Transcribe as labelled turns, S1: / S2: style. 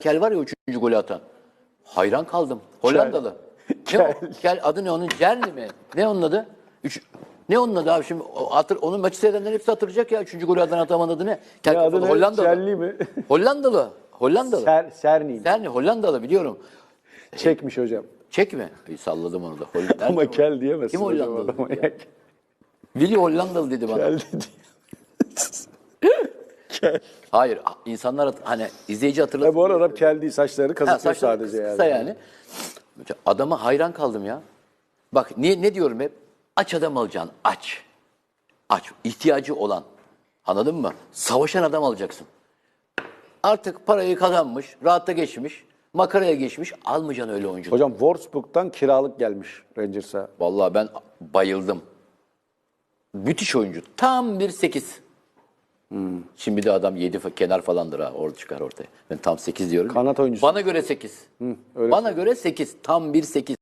S1: Kel var ya üçüncü golü atan. Hayran kaldım. Hollandalı. Ne o? Kel adı ne onun? Cerni mi? Ne onun adı? Üç, ne onun adı abi şimdi? O, hatır, onun maçı seyredenler hepsi hatırlayacak ya. Üçüncü golü atan adamın adı ne? Kel
S2: Ya adı
S1: kafalı,
S2: ne?
S1: Hollandalı.
S2: Şerli mi?
S1: Hollandalı. Hollandalı.
S2: Ser, Serni.
S1: Cerni Hollandalı biliyorum.
S2: Çekmiş hocam.
S1: Çek mi? İyi, salladım onu da. Holl-
S2: Ama kel diyemezsin.
S1: Kim
S2: hocam
S1: Hollandalı?
S2: adama
S1: ya?
S2: ya.
S1: Willy Hollandalı dedi bana.
S2: Kel dedi.
S1: Hayır insanlar hani izleyici hatırlasın.
S2: Ya bu arada kel değil. Saçları
S1: Ha,
S2: kazıtıyor
S1: saçları
S2: sadece yani.
S1: kısa yani. Adama hayran kaldım ya. Bak niye ne diyorum hep? Aç adam alacaksın. Aç. Aç. İhtiyacı olan. Anladın mı? Savaşan adam alacaksın. Artık parayı kazanmış, rahatta geçmiş, makaraya geçmiş. Almayacaksın öyle oyuncu.
S2: Hocam Wolfsburg'dan kiralık gelmiş Rangers'a.
S1: Vallahi ben bayıldım. Müthiş oyuncu. Tam bir 8. Şimdi de adam 7 kenar falandır ha. Orada çıkar ortaya. Ben tam 8 diyorum.
S2: Kanat oyuncusu.
S1: Bana göre 8.
S2: öyle
S1: Bana göre 8. Tam bir 8.